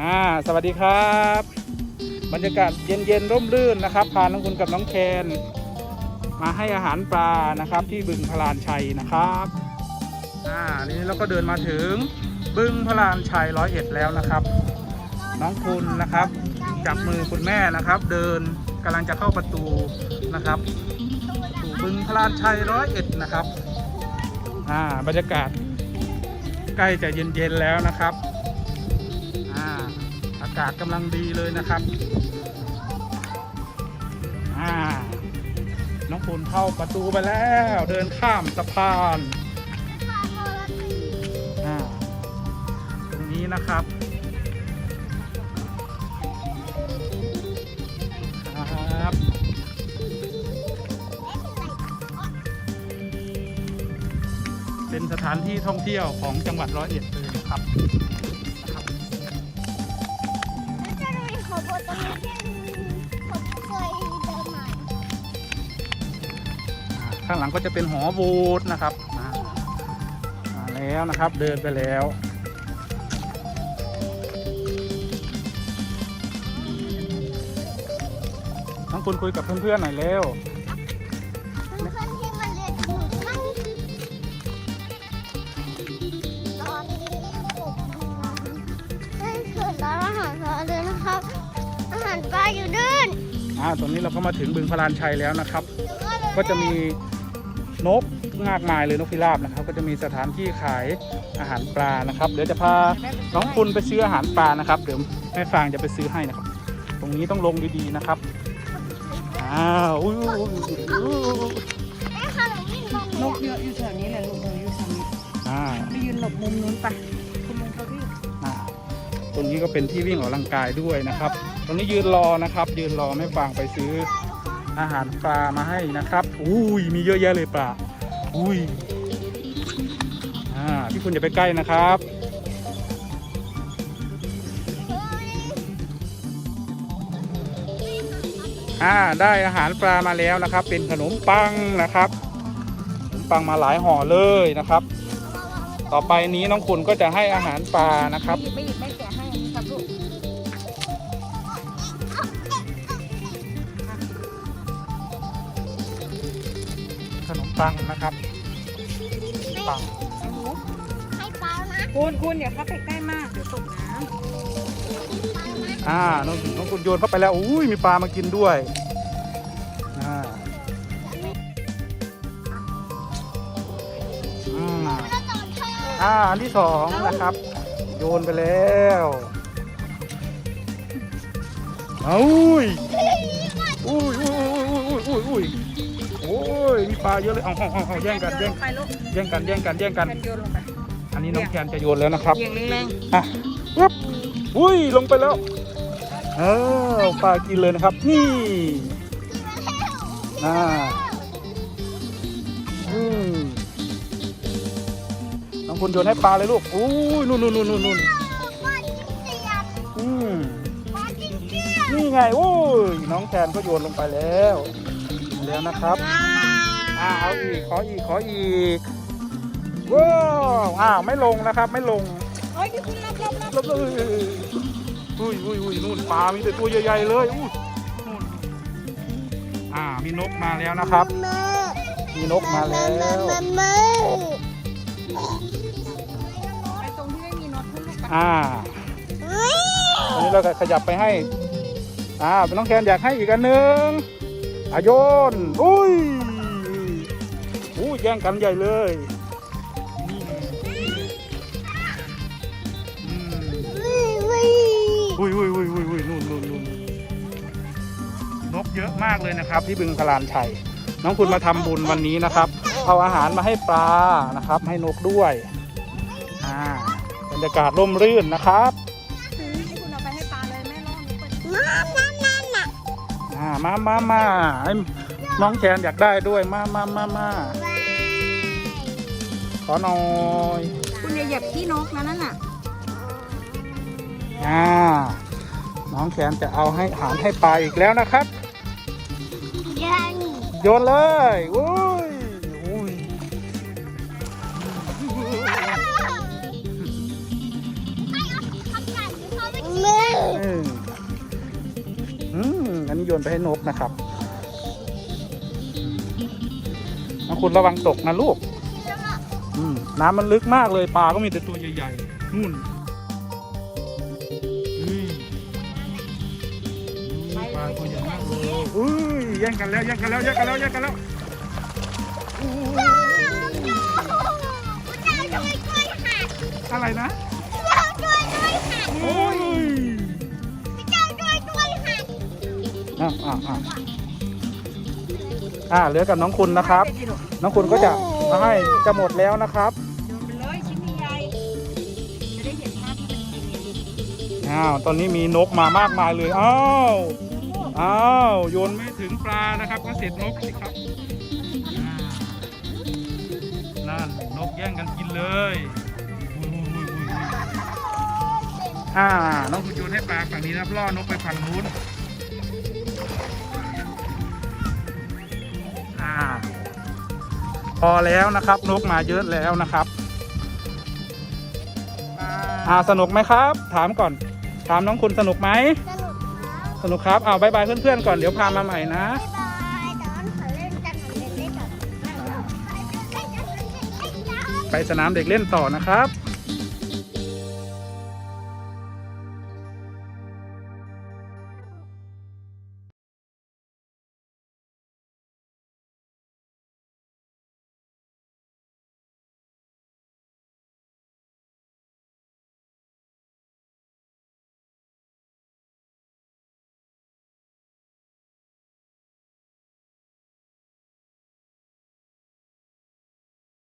อ่าสวัสดีครับ บรรยากาศเย็นๆร่มรื่นนะครับ พาน้องคุณกับน้องแคนมาให้อาหารปลานะครับ ที่บึงพลานชัยนะครับอ่านี่เราก็เดินมาถึงบึงพลานชัยร้อยเอ็ดแล้วนะครับ น้องคุณนะครับ จับมือคุณแม่นะครับ เดินกำลังจะเข้าประตูนะครับสู่บึงพลานชัยร้อยเอ็ดนะครับอ่าบรรยากาศใกล้จะเย็นๆแล้วนะครับ อากาศกำลังดีเลยนะครับน้องคุณเข้าประตูไปแล้ว เดินข้ามสะพานอ่าตรงนี้นะครับครับเป็นสถานที่ท่องเที่ยวของจังหวัดร้อยเอ็ดเลยนะครับ ข้างหลังก็จะเป็นหอโบสถ์นะครับอ่ามาแล้วนะครับเดินไปแล้วน้องคุณคุยกับเพื่อนๆหน่อยเร็วเพื่อนๆที่มาเรียนอยู่นั่งตอนนี้ผมนั่นคือร้านอาหารเราเลยนะครับอาหารปลาอยู่ดื้นอ่าตรงนี้เราก็มาถึงบึงพลานชัยแล้วนะครับ ก็จะมี นกมากมายเลยนกพิราบนะครับ ก็จะมีสถานที่ขายอาหารปลานะครับเดี๋ยวจะพาน้องคุณไปซื้ออาหารปลานะครับเดี๋ยวแม่ฟางจะไปซื้อให้นะครับ ตรงนี้ต้องลงดีๆนะครับอ้าวอุ้ยแม่ค่ะหนูวิ่งตรงนกเยอะอยู่แถวนี้แหละลูกเอออยู่แถวนี้อ่าไปยืนหลบมุมนู้นไปคุณลุงเขาพี่อ่าตรงนี้ก็เป็นที่วิ่งออกกำลังกายด้วยนะครับ ตรงนี้ยืนรอนะครับ ยืนรอแม่ฟางไปซื้อ อาหารปลามาให้นะครับ อุ้ยมีเยอะแยะเลยปลา อุ้ยอ่าพี่คุณอย่าไปใกล้นะครับอ่าได้อาหารปลามาแล้วนะครับ เป็นขนมปังนะครับขนมปังมาหลายห่อเลยนะครับ ต่อไปนี้น้องคุณก็จะให้อาหารปลานะครับ ไม่หยิบไม่ ขนมปังนะครับปังเอาหนูให้ปลานะคุณคุณอย่าเข้าไปใกล้มากเดี๋ยวตกน้อ่าน้องน้องคุณโยนเข้าไปแล้วอุ้ยมีปลามากินด้วยอ่าอืมแล้วตอนเธออ่าอันที่สองนะครับ โยนไปแล้วเอาอุ้ยอุ้ยอุ้ยอุ้ยอุ้ยอุ้ยโอ้ยมี ปลาเยอะเลยเอาเอาเอาเอาำแย่งกันโยแย่งลงไปลูกแย่งกันแย่งกันแย่งกันแคนโยนลงไปอันนี้น้องแคนจะโยนแล้วนะครับ เอียงแรงอะปึ๊บอุ้ย ลงไปแล้วเออปลากินเลยนะครับ นี่อ่าอืมน้องคุณโยนให้ปลาเลยลูกอุ้ยนู่นนู่นนู่นนู่นนู่นปลาจิ้งเสียบอืมปลาจิ้งเสียบนี่ไงโอ้ยน้องแคนก็โยนลงไปแล้วกินแล้วนะครับ อ่าเอาอีกขออีกขออีกว้าวอ้าวไม่ลงนะครับ ไม่ลงๆโอ้ยที่คุณรับรับรับลบเลยอุ้ยอุ้ยอุ้ยนู่นปลา มีแต่ตัวใหญ่ๆเลยอุ้ยนู่นอ่ามีนกมาแล้วนะครับแม่มีนกมาแล้วแม่แม่ไปตรงที่ไม่มีน็อตขึ้นลูกไปอ่าเฮ้ยอันนี้เราก็ขยับไปให้อ่าเป็นน้องแคนอยากให้อีกอันหนึ่งอะโยนอุ้ย อู้แย่งกันใหญ่เลยนี่อืมเฮ้ยเฮ้ยอุ้ยอุ้ยอุ้ยอุ้ยอุ้ยนู่นนู่นนู่นนกเยอะมากเลยนะครับ ที่บึงพลานชัย น้องคุณมาทำบุญวันนี้นะครับ เอาอาหารมาให้ปลานะครับ ให้นกด้วยอ่าบรรยากาศร่มรื่นนะครับให้คุณเอาไปให้ปลาเลยแม่รอหนูเปิดน้ำน้ำน้ำน่ะอ่ามามามาให้น้องแคนอยากได้ด้วยมามามามาว้ายข อหน่อยคุณอย่าเหยียบขี้นกนะนั่นน่ะอ่าน้องแคนจะเอาให้อาหารให้ปลาอีกแล้วนะครับ ยังโยนเลยอุ้ยอุ้ยแม่เอออืมอันนี้โยนไปให้นกนะครับน้องคุณระวังตกนะลูกอืม น้ำมันลึกมากเลยปลาก็มีแต่ตัวใหญ่ๆนู่นอืมปลาตัวใหญ่มากเลยอุ้ยแย่งกันแล้วแย่งกันแล้วแย่งกันแล้วแย่งกันแล้วเจ้าด้วยด้วยหักอะไรนะเจ้าด้วยด้วยหักโอ้ยเจ้าด้วยด้วยหักอะอะอะอ่าเหลือกับน้องคุณนะครับ น้องคุณก็จะ มาให้จะหมดแล้วนะครับโยนไปเลยชิ้นใหญ่ๆจะได้เห็นภาพที่มันกินไงอ้าวตอนนี้มีนกมามากมายเลยอ้าวอ้าวโยนไม่ถึงปลานะครับก็เสร็จนกสิครับอ่านั่นนกแย่งกันกินเลยอุ้ยอุ้ยอุ้ยอุ้ยอุ้ยอ่าน้องคุณโยนให้ปลาฝั่งนี้นะครับล่อนกไปฝั่งนู้น พอแล้วนะครับนกมาเยอะแล้วนะครับอ่าสนุกไหมครับ ถามก่อน ถามน้องคุณสนุกไหมสนุกครับสนุกครับเอาบายบายเพื่อนๆก่อนเดี๋ยวพามาใหม่นะบ๊ายบายแต่ว่าขอเล่นกันหน่อยเล่นได้ก่อนไปสนามเด็กเล่นต่อนะครับ